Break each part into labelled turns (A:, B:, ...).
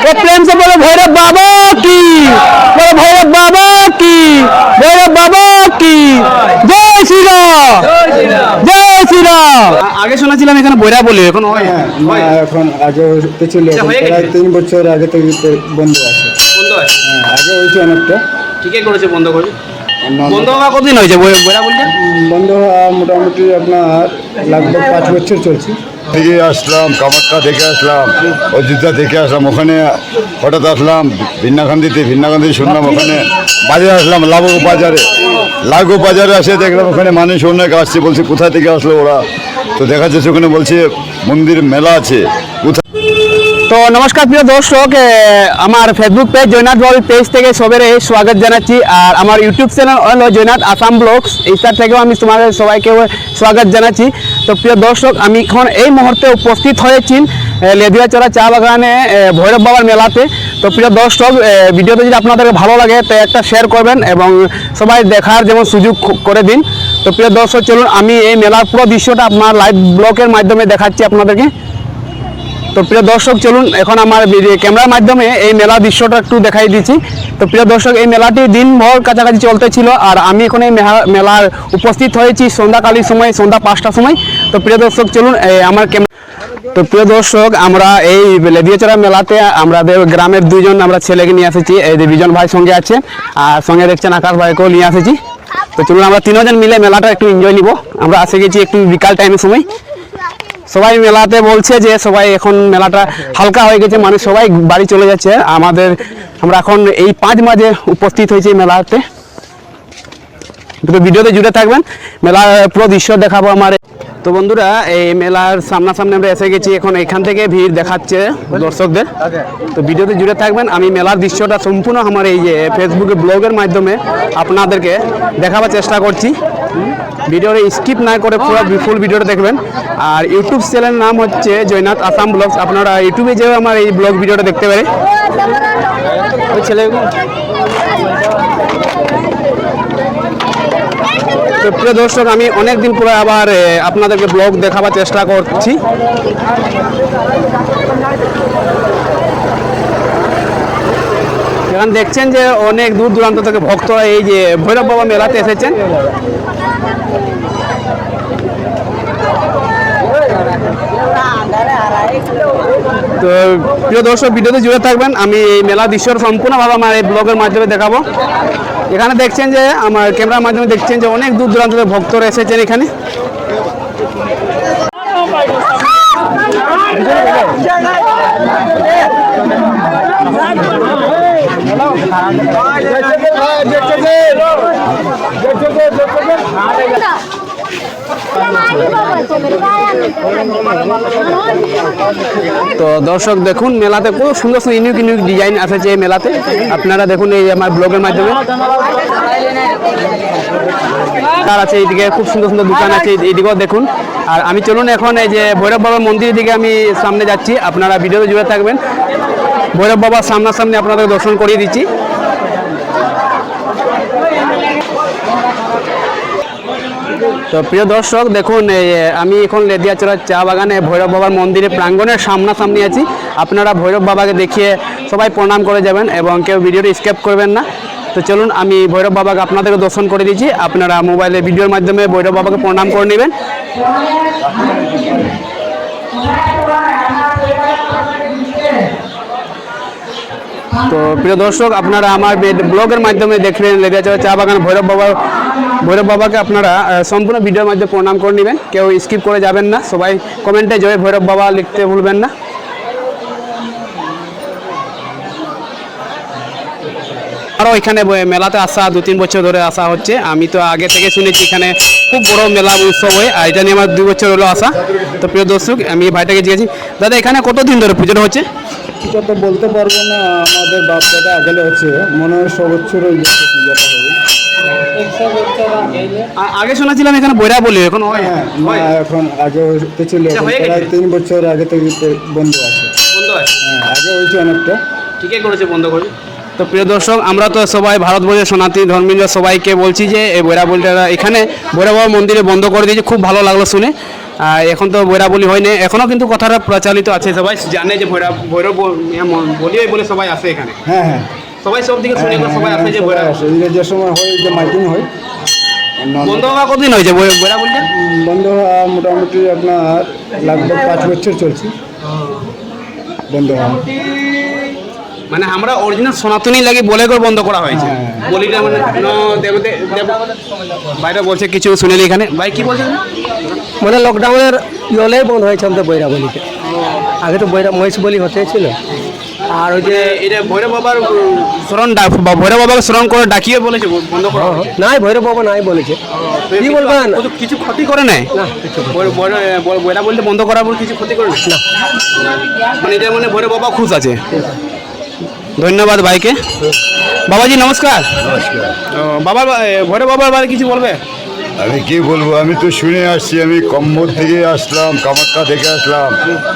A: ও প্রেম সে বলে ভৈরব বাবা কি? বলে ভৈরব বাবা কি? ভৈরব বাবা কি? জয় শ্রীরাম জয় শ্রীরাম আগে শোনাছিলাম এখানে বৈরা বলে এখন হয়
B: হ্যাঁ এখন আগে হতে ছিল
A: আচ্ছা?
B: প্রায় তিন বছর আগে থেকে তো বন্ধ আছে।
A: বন্ধ আছে?
B: হ্যাঁ আগে হয়েছে অনেকটা।
A: ঠিকই করেছে বন্ধ করে বন্ধ হওয়া কতদিন হয়েছে
B: বন্ধ হওয়া মোটামুটি আপনার লাগবে পাঁচ বছর চলছে।
C: থেকে আসলাম কামাখ্যা থেকে আসলাম অযোধ্যা থেকে আসলাম ওখানে হঠাৎ আসলাম ভিন্নাকান্দিতে ভিন্নাকান্দি শুনলাম ওখানে বাজারে আসলাম লাগো বাজারে। লাগু বাজারে আসে দেখলাম ওখানে মানুষ অনেক আসছে বলছে কোথা থেকে আসলো ওরা? তো দেখা যাচ্ছে ওখানে বলছে মন্দির মেলা আছে কোথা
A: তো নমস্কার প্রিয় দর্শক আমার ফেসবুক পেজ জৈনাথ বাবু পেজ থেকে সবের স্বাগত জানাচ্ছি আর আমার ইউটিউব চ্যানেল হলো জৈনাথ আসাম ব্লগস এইটার থেকেও আমি তোমাদের সবাইকে স্বাগত জানাচ্ছি। তো প্রিয় দর্শক, আমি এখন এই মুহূর্তে উপস্থিত হয়েছি লেদিয়াচড়া চা বাগানে ভৈরব বাবার মেলাতে। তো প্রিয় দর্শক ভিডিওটা যদি আপনাদের ভালো লাগে, তো একটা শেয়ার করবেন এবং সবাই দেখার যেমন সুযোগ করে দিন। তো প্রিয় দর্শক, চলুন, আমি এই মেলার পুরো দৃশ্যটা আপনার লাইভ ব্লগের মাধ্যমে দেখাচ্ছি আপনাদেরকে। তো প্রিয় দর্শক, চলুন এখন আমার ক্যামেরার মাধ্যমে এই মেলা দৃশ্যটা একটু দেখাই দিচ্ছি। তো প্রিয় দর্শক, এই মেলাটি দিনভর কাছাকাছি চলতে ছিল আর আমি এখন এই মেলা- মেলার উপস্থিত হয়েছি সন্ধ্যাকালীর সময়, সন্ধ্যা পাঁচটার সময়। তো প্রিয় দর্শক, চলুন আমার ক্যামেরা তো প্রিয় দর্শক, আমরা এই লেদিয়াচড়া মেলাতে আমাদের গ্রামের দুজন আমরা ছেলেকে নিয়ে এসেছি। এই বিজন ভাই সঙ্গে আছে, আর সঙ্গে দেখছেন আকাশ ভাইকেও নিয়ে এসেছি। তো চলুন আমরা তিনজন মিলে মেলাটা একটু এনজয় নিব। আমরা আসে গেছি একটু বিকাল টাইমের সময়। সবাই মেলাতে বলছে যে সবাই এখন মেলাটা হালকা হয়ে গেছে মানে সবাই বাড়ি চলে যাচ্ছে। আমাদের, আমরা এখন এই পাঁচ মাঝে উপস্থিত হয়েছি মেলাতে। তো ভিডিওতে জুড়ে থাকবেন। মেলার পুরো দৃশ্য দেখাবো আমার। তো বন্ধুরা এই মেলার সামনাসামনি আমরা এসে গেছি এখন এখান থেকে ভিড় দেখাচ্ছে দর্শকদের। তো ভিডিওতে জুড়ে থাকবেন আমি মেলার দৃশ্যটা সম্পূর্ণ আমার এই যে ফেসবুকে ব্লগের মাধ্যমে আপনাদেরকে দেখাবার চেষ্টা করছি। ভিডিওটা স্কিপ না করে পুরো ফুল ভিডিওটা দেখবেন। আর ইউটিউব চ্যানেলের নাম হচ্ছে জয়নাথ আসাম ব্লগস। আপনারা ইউটিউবে যেও আমার এই ব্লগ ভিডিওটা দেখতে পারে ছেলে তো প্রিয় দর্শক, আমি অনেক দিন পরে আবার আপনাদেরকে ব্লগ দেখাবার চেষ্টা করছি। এখানে দেখছেন যে অনেক দূর দূরান্ত থেকে ভক্তরা এই যে ভৈরব বাবা মেলাতে এসেছেন। তো প্রিয় দর্শক, ভিডিওতে জুড়ে থাকবেন। আমি এই মেলা দৃশ্যর সম্পূর্ণভাবে আমার এই ব্লগের মাধ্যমে দেখাবো। এখানে দেখছেন যে, আমার ক্যামেরার মাধ্যমে দেখছেন যে, অনেক দূর দূরান্ত থেকে ভক্তরা এসেছেন এখানে। তো দর্শক দেখুন, মেলাতে খুব সুন্দর সুন্দর ইউনিক ইউনিক ডিজাইন এসেছে এই মেলাতে। আপনারা দেখুন এই আমার ব্লগের মাধ্যমে। তার আছে এইদিকে, খুব সুন্দর সুন্দর দোকান আছে এই- এইদিকেও দেখুন। আর আমি চলুন এখন এই যে ভৈরব বাবার মন্দিরের দিকে আমি সামনে যাচ্ছি। আপনারা ভিডিওতে জুড়ে থাকবেন। ভৈরব বাবার সামনাসামনি আপনাদের দর্শন করিয়ে দিচ্ছি। তো প্রিয় দর্শক দেখুন আমি এখন লেদিয়াচড়া চা বাগানে ভৈরব বাবার মন্দিরের প্রাঙ্গণের সামনাসামনি আছি আপনারা ভৈরব বাবাকে দেখিয়ে সবাই প্রণাম করে যাবেন এবং কেউ ভিডিওটি স্কেপ করবেন না তো চলুন আমি ভৈরব বাবাকে আপনাদেরকে দর্শন করে দিচ্ছি আপনারা মোবাইলে ভিডিওর মাধ্যমে ভৈরব বাবাকে প্রণাম করে নেবেন তো প্রিয় দর্শক, আপনারা আমার ব্লগের মাধ্যমে দেখলেন লেদিয়াচড়া চা বাগান ভৈরব বাবা, ভৈরব বাবাকে আপনারা সম্পূর্ণ ভিডিওর মাধ্যমে প্রণাম করে নেবেন। কেউ স্কিপ করে যাবেন না। সবাই কমেন্টে জয় ভৈরব বাবা লিখতে ভুলবেন না। আরও এখানে মেলাতে আসা, দু তিন বছর ধরে আসা হচ্ছে। আমি তো আগে থেকে শুনেছি এখানে খুব বড় মেলা উৎসব হয়, আর এটা নিয়ে আমার দুই বছর হলো আসা। তো প্রিয় দর্শক, আমি ভাইটাকে জিজ্ঞেছি দাদা, এখানে কতদিন ধরে পুজোটা হচ্ছে?
B: এটা তো বলতে পারব না আমাদের বাচ্চাটা আগেলে হচ্ছে মনে হয় সবচ্ছর ওই পূজাটা হবে।
A: আগে শোনাছিলাম এখানে বইরা বলি এখন হয়?
B: হ্যাঁ এখন আগে হতে ছিল
A: আচ্ছা,
B: প্রায় তিন বছর আগে থেকে বন্ধ আছে।
A: বন্ধ আছে।
B: হ্যাঁ আগে হয়েছে অনেকটা।
A: ঠিকই করেছে বন্ধ করে। তো প্রিয় দর্শক আমরা তো সবাই ভারতবর্ষের সনাতনী ধর্মীয় সবাইকে বলছি যে এই বৈরাবলিটা এখানে ভৈরব মন্দিরে বন্ধ করে দিয়েছে। খুব ভালো লাগল শুনে। আর এখন তো বৈরাবলি হয়নি। এখনও কিন্তু কথাটা প্রচলিত আছে। সবাই জানে যে ভৈরব ভৈরব বলি বলে সবাই আসে এখানে।
B: হ্যাঁ হ্যাঁ।
A: সবাই সব দিকে শুনে সবাই আসে যে ভৈরব
B: সময় হয় যে মাইকিং হয়।
A: বন্ধ হওয়া কতদিন হয়েছে বৈরাবলিটা?
B: বন্ধ হওয়া মোটামুটি আপনার লাগভগ পাঁচ বছর চলছে। বন্ধ হওয়া।
A: মানে আমরা অরিজিনাল সনাতনী লাগে বলে করে বন্ধ করা হয়েছে।
B: হ্যাঁ।
A: বলিটা মানে বাইরে বলছে কিছু শুনেলি এখানে। ভাই কি বলছেন
D: মানে লকডাউনের ইয়েলেই বন্ধ হয়েছে আমাদের বৈরাবলিতে আগে তো বৈরা মহিষ বলি হতে ছিল। আর ওই যে
A: এটা ভৈরব বাবার স্মরণ ভৈরব বাবাকে স্মরণ করে ডাকিয়ে বলেছে বন্ধ করা
D: নাই ভৈরব বাবা নাই বলেছে। কি বলবেন?
A: কিছু- কিছু ক্ষতি করে নাই?
D: না কিছু
A: বৈ- বৈ- বৈ- বৈরা বলতে বন্ধ করার পর কিছু ক্ষতি করে না। মানে এটা মানে ভৈরব বাবা খুশ আছে। ধন্যবাদ ভাইকে। বাবাজি নমস্কার। ও, বাবার এ, বাবার বারে কিছু বলবে?
C: আমি কি বলব? আমি তো শুনে আসছি। আমি কম্বর থেকে আসলাম কামাক্কা থেকে আসলাম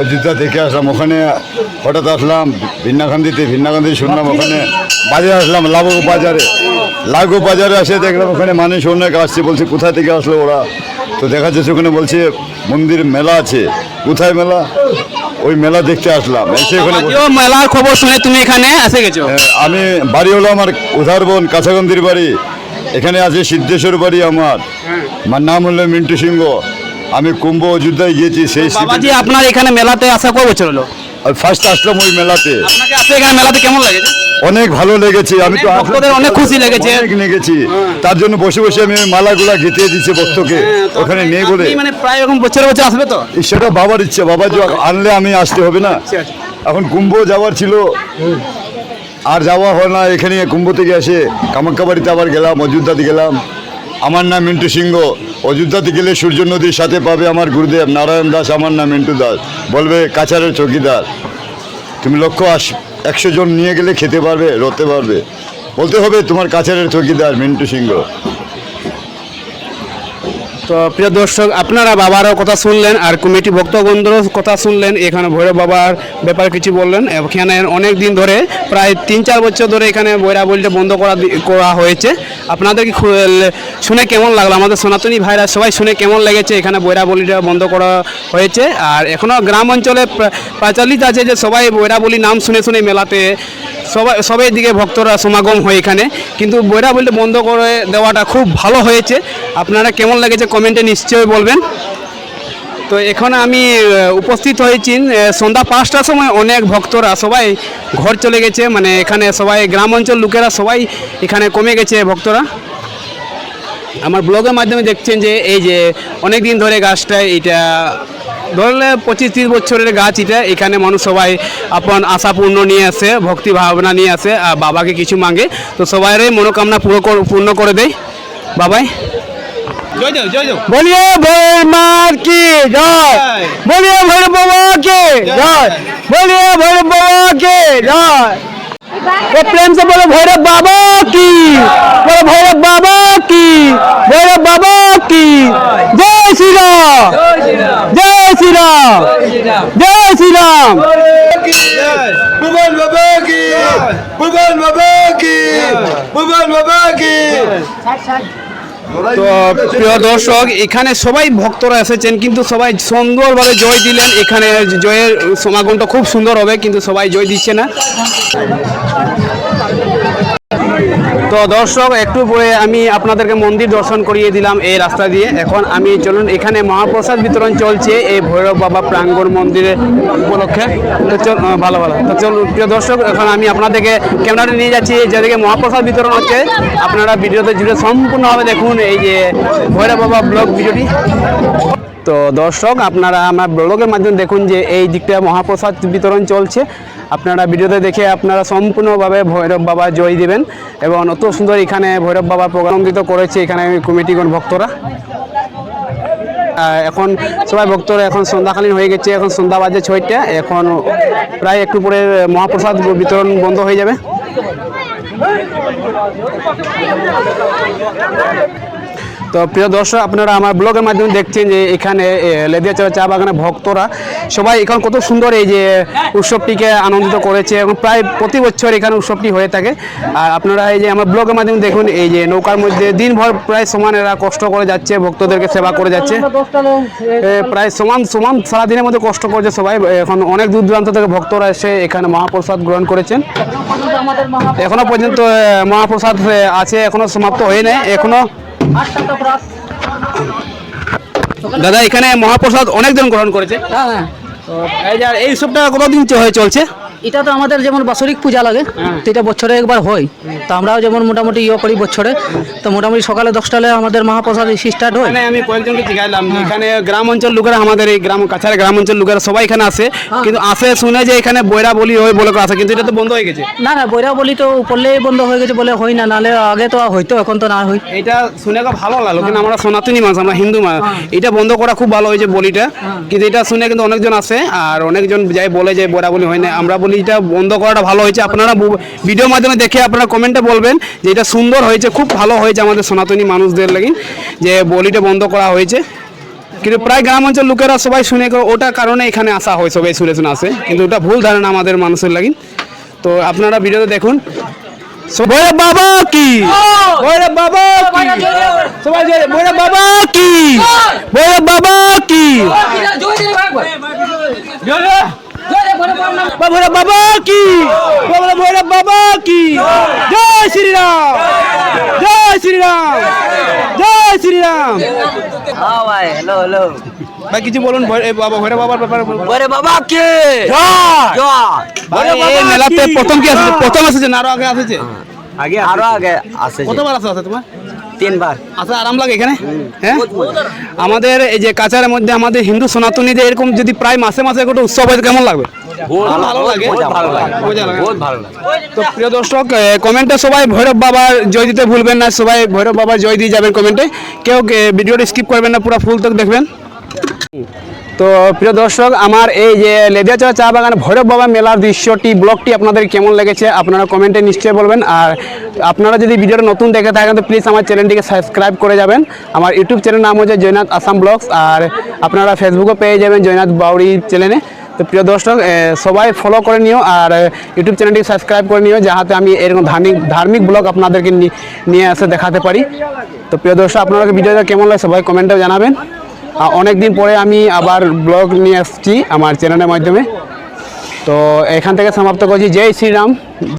C: অযোধ্যা দেখে আসলাম ওখানে হঠাৎ আসলাম ভিন্নাকান্দিতে ভিন্নাকান্দি শুনলাম ওখানে বাজারে আসলাম লাগো বাজারে। লাগো বাজারে আসে দেখলাম ওখানে মানুষ অনেক আসছে বলছে কোথা থেকে আসলো ওরা? তো দেখা যাচ্ছে ওখানে বলছে মন্দির মেলা আছে। কোথায় মেলা? ওই মেলা দেখতে আসলাম। এসে
A: এখানে মেলার খবর শুনে তুমি এখানে এসে গেছো?
C: হ্যাঁ, আমি বাড়ি হলো আমার উধারবন কাছাগন্দির বাড়ি। এখানে আছে সিদ্ধেশ্বর বাড়ি আমার। আমার নাম হলো মিন্টু সিংহ। আমি কুম্ভ অযোধ্যায় গিয়েছি সেই
A: আপনার এখানে মেলাতে আসা কয় বছর হলো?
C: ফার্স্ট আসলাম ওই মেলাতে।
A: আপনাকে এখানে মেলাতে কেমন লাগেছে
C: অনেক ভালো লেগেছে আমি তো
A: অনেক অনেক খুশি লেগেছে।
C: অনেক লেগেছি। তার জন্য বসে বসে আমি মালাগুলা গেঁথে দিচ্ছে ভক্তকে। ওখানে
A: আপনি-
C: নেই বলে
A: মানে প্রায় এরকম বছর বছর আসবে তো?
C: সেটা বাবার ইচ্ছে বাবা যে আনলে আমি আসতে হবে না।
A: আচ্ছা, আচ্ছা।
C: এখন কুম্ভ যাওয়ার ছিল। আর যাওয়া হয় না এখানে কুম্ভ থেকে এসে কামাখ্যা বাড়িতে আবার গেলাম অযোধ্যাতে গেলাম। আমার নাম মিন্টু সিংহ। অযোধ্যাতে গেলে সূর্য নদীর সাথে পাবে আমার গুরুদেব নারায়ণ দাস, আমার নাম মিন্টু দাস। বলবে কাছারের চকিদার, তুমি লক্ষ্য আস, একশো জন নিয়ে গেলে খেতে পারবে রতে পারবে। বলতে হবে, তোমার কাছারের চকিদার মিন্টু সিংহ।
A: তো প্রিয় দর্শক, আপনারা বাবারও কথা শুনলেন আর কমিটি ভক্তবন্ধুরও কথা শুনলেন। এখানে ভৈরব বাবার ব্যাপারে কিছু বললেন। এখানে অনেক দিন ধরে, প্রায় তিন চার বছর ধরে এখানে বৈরাবলিটা বন্ধ করা করা হয়েছে। আপনাদেরকে খু- শুনে কেমন লাগল? আমাদের সনাতনী ভাইরা সবাই শুনে কেমন লেগেছে এখানে বৈরাবলিটা বন্ধ করা হয়েছে? আর এখনও গ্রাম অঞ্চলে প্রচলিত আছে যে সবাই বৈরাবলি নাম শুনে শুনে মেলাতে সবাই সবাই দিকে ভক্তরা সমাগম হয় এখানে। কিন্তু বইরা বলতে বন্ধ করে দেওয়াটা খুব ভালো হয়েছে। আপনারা কেমন লেগেছে কমেন্টে নিশ্চয়ই বলবেন। তো এখন আমি উপস্থিত হয়েছি সন্ধ্যা পাঁচটার সময় অনেক ভক্তরা সবাই ঘর চলে গেছে। মানে এখানে সবাই, গ্রাম অঞ্চল লোকেরা সবাই এখানে কমে গেছে ভক্তরা। আমার ব্লগের মাধ্যমে দেখছেন যে, এই যে অনেক দিন ধরে গাছটা এটা ধরলে পঁচিশ তিরিশ বছরের গাছ এটা এখানে মানুষ সবাই আপন আশাপূর্ণ নিয়ে আসে ভক্তি ভাবনা নিয়ে আসে আর বাবাকে কিছু মাঙ্গে তো সবাইরই মনোকামনা পুরো পূর্ণ করে দেয় বাবাই।
D: বলিয়ে ভৈর মার কি? জয়। বলিয়ে ভৈর বাবা কে জয়। বলিয়ে বাবা কে জয়।
A: वो प्रेम से बोलो भैरव बाबा की बोलो भैरव बाबा की भैरव बाबा की जय श्री राम जय श्री राम जय श्री राम
C: बाबा की भुवन बाबा की बाबा की।
A: তো প্রিয় দর্শক এখানে সবাই ভক্তরা এসেছেন কিন্তু সবাই সুন্দরভাবে জয় দিলেন। এখানে জয়ের সমাগমটা খুব সুন্দর হবে কিন্তু সবাই জয় দিচ্ছে না। তো দর্শক, একটু পরে আমি আপনাদেরকে মন্দির দর্শন করিয়ে দিলাম এই রাস্তা দিয়ে। এখন আমি চলুন, এখানে মহাপ্রসাদ বিতরণ চলছে এই ভৈরব বাবা প্রাঙ্গণ মন্দিরের উপলক্ষে। ভালো ভালো। তো চলুন, প্রিয় দর্শক, এখন আমি আপনাদেরকে ক্যামেরাটা নিয়ে যাচ্ছি। যেদিকে মহাপ্রসাদ বিতরণ হচ্ছে, আপনারা ভিডিওতে জুড়ে সম্পূর্ণভাবে দেখুন এই যে ভৈরব বাবা ব্লগ ভিডিওটি। তো দর্শক, আপনারা আমার ব্লগের মাধ্যমে দেখুন যে এই দিকটা মহাপ্রসাদ বিতরণ চলছে। আপনারা ভিডিওতে দেখে আপনারা সম্পূর্ণভাবে ভৈরব বাবা জয় দিবেন এবং অত সুন্দর এখানে ভৈরব বাবা প্রোগ্রামিত করেছে এখানে কমিটিগণ ভক্তরা। এখন সবাই ভক্তরা এখন সন্ধ্যাকালীন হয়ে গেছে, এখন সন্ধ্যা বাজে ছয়টা, এখন প্রায় একটু পরে মহাপ্রসাদ বিতরণ বন্ধ হয়ে যাবে। তো প্রিয় দর্শক, আপনারা আমার ব্লগের মাধ্যমে দেখছেন যে এখানে লেদিয়াচড়া চা বাগানে ভক্তরা সবাই এখন কত সুন্দর এই যে উৎসবটিকে আনন্দিত করেছে এবং প্রায় প্রতি বছর এখানে উৎসবটি হয়ে থাকে। আর আপনারা এই যে আমার ব্লগের মাধ্যমে দেখুন, এই যে নৌকার মধ্যে দিনভর প্রায় সমান এরা কষ্ট করে যাচ্ছে, ভক্তদেরকে সেবা করে যাচ্ছে। প্রায় সমান সমান সারাদিনের মধ্যে কষ্ট করছে সবাই। এখন অনেক দূর দূরান্ত থেকে ভক্তরা এসে এখানে মহাপ্রসাদ গ্রহণ করেছেন। এখনও পর্যন্ত মহাপ্রসাদ আছে, এখনও সমাপ্ত হয়ে নাই এখনও দাদা এখানে মহাপ্রসাদ অনেকজন গ্রহণ করেছে।
E: হ্যাঁ
A: এই সবটা এই উৎসবটা কতদিন হয়ে চলছে?
E: এটা তো আমাদের যেমন বাৎসরিক পূজা লাগে তো এটা বছরে একবার হয়। তো আমরাও যেমন মোটামুটি ইয়ে করি বছরে তো মোটামুটি সকালে দশটালে আমাদের মহাপ্রসাদ স্টার্ট হয়।
A: আমি কয়েকজনকে জিজ্ঞাসলাম এখানে গ্রাম অঞ্চল লোকেরা আমাদের এই গ্রাম কাছাড়ে গ্রাম অঞ্চল লোকেরা সবাই এখানে আসে কিন্তু আসে শুনে যে এখানে বৈরা বলি হয় বলে আসে কিন্তু এটা তো বন্ধ হয়ে গেছে।
E: না না বৈরা বলি তো পড়লেই বন্ধ হয়ে গেছে বলে হয় না নাহলে আগে তো হয়তো এখন তো না হয়।
A: এটা শুনে খুব ভালো লাগল কিন্তু আমরা সনাতনী মানুষ আমরা হিন্দু মানুষ। এটা বন্ধ করা খুব ভালো হয়েছে বলিটা। কিন্তু এটা শুনে কিন্তু অনেকজন আসে আর অনেকজন যাই বলে যে বৈরা বলি হয় না আমরা এটা বন্ধ করাটা ভালো হয়েছে। আপনারা ভিডিওর মাধ্যমে দেখে আপনারা কমেন্টে বলবেন যে এটা সুন্দর হয়েছে খুব ভালো হয়েছে আমাদের সনাতনী মানুষদের লাগি যে বলিটা বন্ধ করা হয়েছে। কিন্তু প্রায় গ্রাম অঞ্চল লোকেরা সবাই শুনে ওটার কারণে এখানে আসা হয় সবাই শুনে শুনে আসে। কিন্তু ওটা ভুল ধারণা আমাদের মানুষের লাগি তো আপনারা ভিডিওতে দেখুন। ভৈরব বাবা কি? ভৈরব বাবা কি? সবাই ভৈরব বাবা কি? ভৈরব বাবা কি? ভৈরব বাবা কি? ভৈরব বাবা কি? জয় শ্রীরাম। জয় শ্রীরাম। জয় শ্রীরাম।
D: হ্যাঁ ভাই হ্যালো হ্যালো
A: ভাই কিছু বলুন বাবা ভৈরব বাবার ব্যাপারে।
D: ওরে বাবা কে?
A: জয়!
D: জয়।
A: এই মেলাতে প্রথম কি আসছে? প্রথম এসেছে না আরও আগে আসেছে?
D: আগে আরও আগে আসে
A: কতবার আসা আছে তোমার?
D: তিনবার।
A: আচ্ছা আরাম লাগে এখানে? হ্যাঁ? আমাদের এই যে কাছারের মধ্যে আমাদের হিন্দু সনাতনীদের এরকম যদি প্রায় মাসে মাসে একটা উৎসব হয় কেমন লাগবে? ভালো লাগে।
D: ভালো লাগে।
A: মজা লাগে।
D: বহুত ভালো লাগে।
A: তো প্রিয় দর্শক কমেন্টে সবাই ভৈরব বাবার জয় দিতে ভুলবেন না। সবাই ভৈরব বাবার জয় দিয়ে যাবেন কমেন্টে কেউ ভিডিওটা স্কিপ করবেন না পুরো ফুল তক দেখবেন। তো প্রিয় দর্শক আমার এই যে লেদিয়াচড়া চা বাগান ভৈরব বাবা মেলার দৃশ্যটি ব্লগটি আপনাদের কেমন লেগেছে আপনারা কমেন্টে নিশ্চয়ই বলবেন। আর আপনারা যদি ভিডিওটা নতুন দেখে থাকেন তো প্লিজ আমার চ্যানেলটিকে সাবস্ক্রাইব করে যাবেন। আমার ইউটিউব চ্যানেল নাম হচ্ছে জয়নাথ আসাম ব্লগস। আর আপনারা ফেসবুকে পেয়ে যাবেন জয়নাথ বাউরি চ্যানেলে তো প্রিয় দর্শক সবাই ফলো করে নিও আর ইউটিউব চ্যানেলটি সাবস্ক্রাইব করে নিও যাহাতে আমি এরকম ধার্মিক ধার্মিক ব্লগ আপনাদেরকে নিয়ে এসে দেখাতে পারি। তো প্রিয় দর্শক আপনারা ভিডিওটা কেমন লাগে সবাই কমেন্টেও জানাবেন। অনেক দিন পরে আমি আবার ব্লগ নিয়ে আসছি আমার চ্যানেলের মাধ্যমে। তো এখান থেকে সমাপ্ত করছি। জয় শ্রীরাম।